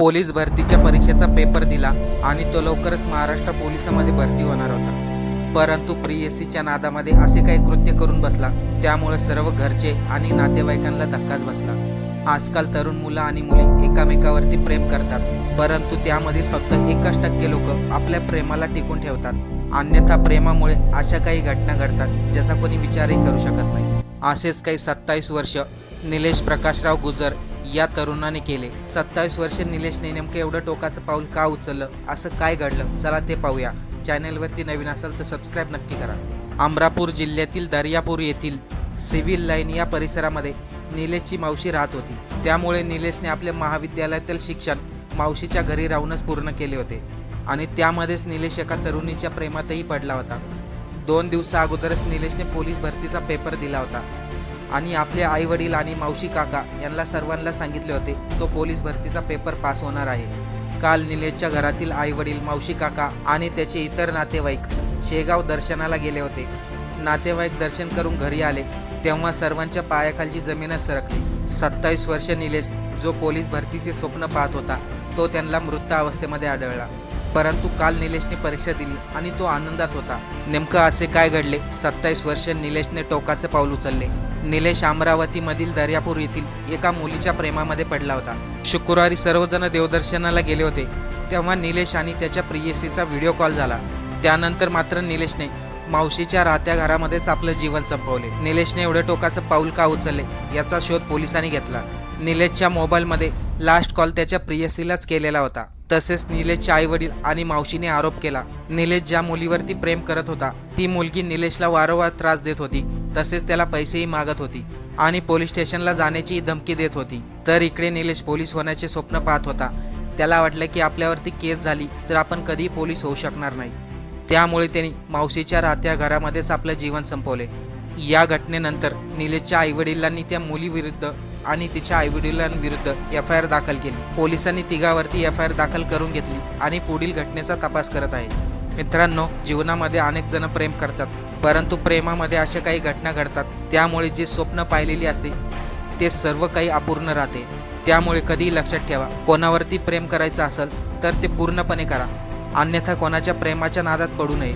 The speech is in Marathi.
पोलीस भरतीच्या परीक्षेचा पेपर दिला आणि तो लवकरच महाराष्ट्र पोलिसामध्ये भरती होणार होता. परंतु प्रियसीच्या नादामध्ये असे काही कृत्य करून बसला त्यामुळे सर्व घरचे आणि नातेवाईकांना धक्काच बसला. आजकाल तरुण मुलं आणि मुली एकामेकावरती प्रेम करतात परंतु त्यामधील फक्त एकच टक्के लोक आपल्या प्रेमाला टिकून ठेवतात. अन्यथा प्रेमामुळे अशा काही घटना घडतात ज्याचा कोणी विचारही करू शकत नाही. असेच काही सत्तावीस वर्ष निलेश प्रकाशराव गुजर या तरुणाने केले. सत्तावीस वर्ष निलेशने नेमकं एवढं टोकाचं पाऊल का उचललं? असं काय घडलं? चला ते पाहूया. चॅनेलवरती नवीन असाल तर सबस्क्राईब नक्की करा. अमरापूर जिल्ह्यातील दर्यापूर येथील सिव्हिल लाईन या परिसरामध्ये निलेशची मावशी राहत होती. त्यामुळे निलेशने आपल्या महाविद्यालयातील शिक्षण मावशीच्या घरी राहूनच पूर्ण केले होते. आणि त्यामध्येच निलेश एका तरुणीच्या प्रेमातही पडला होता. दोन दिवसा अगोदरच निलेशने पोलीस भरतीचा पेपर दिला होता. आणि आपले आई वडील आणि मावशी काका यांना सर्वांना सांगितले होते तो पोलीस भरतीचा पेपर पास होणार आहे. काल निलेशच्या घरातील आई वडील मावशी काका आणि त्याचे इतर नातेवाईक शेगाव दर्शनाला गेले होते. नातेवाईक दर्शन करून घरी आले तेव्हा सर्वांच्या पायाखालची जमीनच सरकली. सत्तावीस वर्ष निलेश जो पोलीस भरतीचे स्वप्न पाहत होता तो त्यांना मृत अवस्थेमध्ये आढळला. परंतु काल निलेशने परीक्षा दिली आणि तो आनंदात होता. नेमकं असे काय घडले? सत्तावीस वर्ष निलेशने टोकाचे पाऊल उचलले. निलेश अमरावतीमधील दर्यापूर येथील एका मुलीच्या प्रेमामध्ये पडला होता. शुक्रवारी सर्वजण देवदर्शनाला गेले होते. तेव्हा निलेश आणि त्याच्या प्रियसीचा व्हिडिओ कॉल झाला. त्यानंतर मात्र निलेशने मावशीच्या राहत्या घरामध्येच आपलं जीवन संपवले. निलेशने एवढं टोकाचं पाऊल का उचलले याचा शोध पोलिसांनी घेतला. निलेशच्या मोबाईलमध्ये लास्ट कॉल त्याच्या प्रियसीलाच केलेला होता. तसेच निलेशचे आई वडील आणि मावशीने आरोप केला. निलेश ज्या मुलीवरती प्रेम करत होता ती मुलगी निलेशला वारंवार त्रास देत होती. तसेच त्याला पैसेही मागत होती आणि पोलीस स्टेशनला जाण्याची धमकी देत होती. तर इकडे निलेश पोलीस होण्याचे स्वप्न पाहत होता. त्याला वाटलं की आपल्यावरती केस झाली तर आपण कधीही पोलीस होऊ शकणार नाही. त्यामुळे त्यांनी मावशीच्या राहत्या घरामध्येच आपलं जीवन संपवले. या घटनेनंतर निलेशच्या आईवडिलांनी त्या मुलीविरुद्ध आणि तिच्या आईवडिलांविरुद्ध एफ आय आर दाखल केली. पोलिसांनी तिघावरती एफ आय आर दाखल करून घेतली आणि पुढील घटनेचा तपास करत आहे. मित्रांनो जीवनामध्ये अनेक जण प्रेम करतात. परंतु प्रेमामध्ये अशा काही घटना घडतात त्यामुळे जे स्वप्न पाहिलेली असते ते सर्व काही अपूर्ण राहते. त्यामुळे कधीही लक्षात ठेवा कोणावरती प्रेम करायचं असेल तर ते पूर्णपणे करा. अन्यथा कोणाच्या प्रेमाच्या नादात पडू नये.